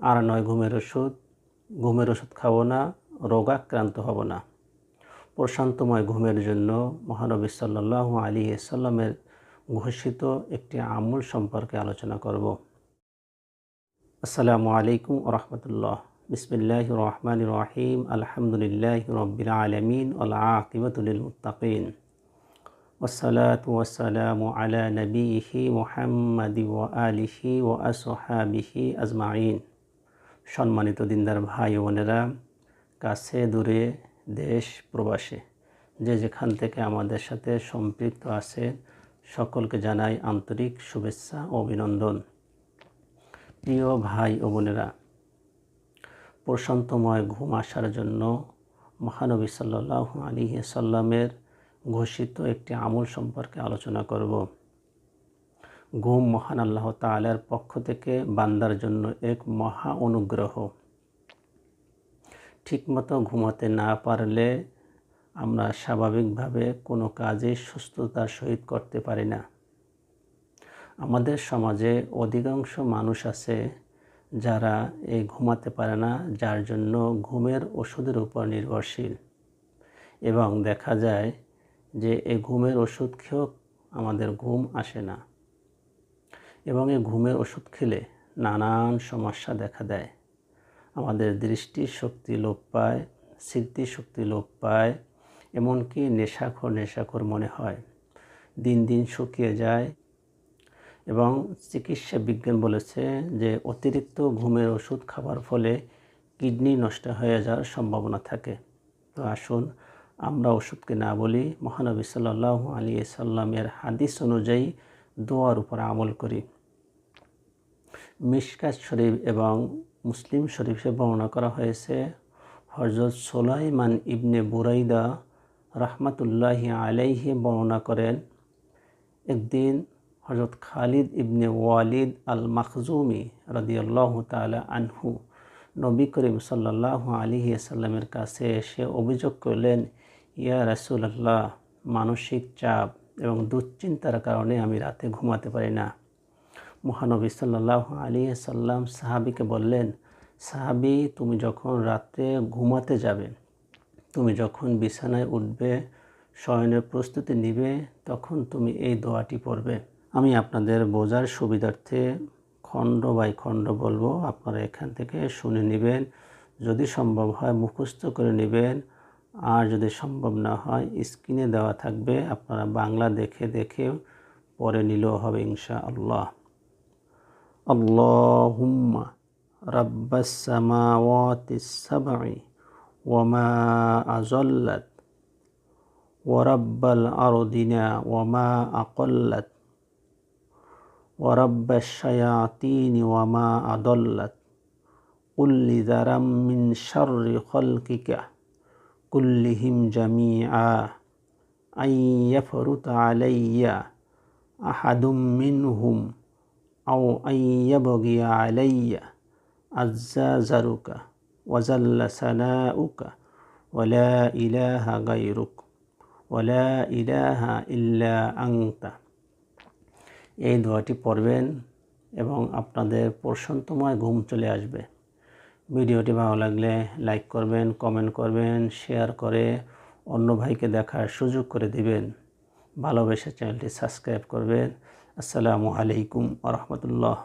আর নয় ঘুমের ওষুধ ঘুমের ওষুধ খাবো না রোগাক্রান্ত হব না প্রশান্তময় ঘুমের জন্য মহানবী সাল্লাহ আলী সাল্লামের ঘোষিত একটি আমল সম্পর্কে আলোচনা করব আসসালামু আলাইকুম রহমতুল্লাহ বিসমিল্লাহ রহমান রহিম আলহামদুলিল্লাহ রবিল আলমিন আকিবতুল মুতাকিন والصلاة والسلام على نبيه محمد وآله وأصحابه أجمعين সম্মানিত দিনদার ভাই বোনেরা, কাছে দূরে দেশ প্রবাসে, যে যেখান থেকে আমাদের সাথে সম্পৃক্ত আছে, সকলকে জানাই আন্তরিক শুভেচ্ছা ও অভিনন্দন। প্রিয় ভাই ও বোনেরা, প্রশান্তময় ঘুম আসার জন্য মহানবী সাল্লাহ আলী সাল্লামের ঘোষিত একটি আমল সম্পর্কে আলোচনা করব। ঘুম মহান আল্লাহ তালার পক্ষ থেকে বান্দার জন্য এক মহা অনুগ্রহ। ঠিকমতো ঘুমাতে না পারলে আমরা স্বাভাবিকভাবে কোনো কাজে সুস্থতার সহিত করতে পারি না। আমাদের সমাজে অধিকাংশ মানুষ আছে যারা এই ঘুমাতে পারে না, যার জন্য ঘুমের ওষুধের উপর নির্ভরশীল। এবং দেখা যায় যে এই ঘুমের ওষুধ খেয়েও আমাদের ঘুম আসে না। এবং এই ঘুমের ওষুধ খেলে নানান সমস্যা দেখা দেয়। আমাদের দৃষ্টি শক্তি লোপ পায় স্মৃতিশক্তি লোপ পায়, এমনকি নেশাখর নেশাখর মনে হয়। দিন দিন শুকিয়ে যায় এবং চিকিৎসা বিজ্ঞান বলেছে যে অতিরিক্ত ঘুমের ওষুধ খাবার ফলে কিডনি নষ্ট হয়ে যাওয়ার সম্ভাবনা থাকে। তো আসুন আমরা ওষুধকে না বলি। মহানবী সাল্লাহ আলী সাল্লামের হাদিস অনুযায়ী দোয়ার উপর আমল করি। মিশকাত শরীফ এবং মুসলিম শরীফে বর্ণনা করা হয়েছে হজরত সোলাইমান ইবনে বুরাইদা রহমাতুল্লাহি আলাইহি বর্ণনা করেন, একদিন হজরত খালিদ ইবনে ওয়ালিদ আল মখজুমি রদিয়াল্লাহ তালা আনহু নবী করিম সাল্লাহ আলী সাল্লামের কাছে এসে অভিযোগ করলেন, ইয়া রাসুলাল্লাহ, মানসিক চাপ এবং দুশ্চিন্তার কারণে আমি রাতে ঘুমাতে পারি না। মহানবী সাল্লাহ আলী সাল্লাম সাহাবিকে বললেন, সাহাবি, তুমি যখন রাতে ঘুমাতে যাবে, তুমি যখন বিছানায় উঠবে, শয়নের প্রস্তুতি নিবে, তখন তুমি এই দোয়াটি পড়বে। আমি আপনাদের বোঝার সুবিধার্থে খণ্ড বাই খণ্ড বলব, আপনারা এখান থেকে শুনে নেবেন। যদি সম্ভব হয়, মুখস্থ করে নেবেন। আর যদি সম্ভব না হয় স্ক্রিনে দেওয়া থাকবে আপনারা বাংলা দেখে দেখে পরে নিলেও হবে ইনশা আল্লাহ আল্লাহুম্মা রাব্বাস সামাওয়াতিস সাবঈ ওয়ামা আযাল্লাত ورب الأرضنا وما أقلت ورب الشياطين وما أضلت قل لذرا من شر خلقك কুল্লিহিম জামিআ আইয়াফরুত আলাইয়া আহাদুম মিনহুম আও আইয়াবগিয়া আলাইয়া আজ্জা জারুকা ওয়াজাল্লা সানাউকা ওয়ালা ইলাহা গাইরুক ওয়ালা ইলাহা ইল্লা আংতা এই দোয়াটি পড়বেন এবং আপনাদের প্রশান্তময় ঘুম চলে আসবে। ভিডিওটি ভালো লাগলে লাইক করবেন, কমেন্ট করবেন, শেয়ার করে অন্য ভাইকে দেখার সুযোগ করে দিবেন। ভালোবেসে চ্যানেলটি সাবস্ক্রাইব করবেন। আসসালামু আলাইকুম আ রহমতুল্লাহ।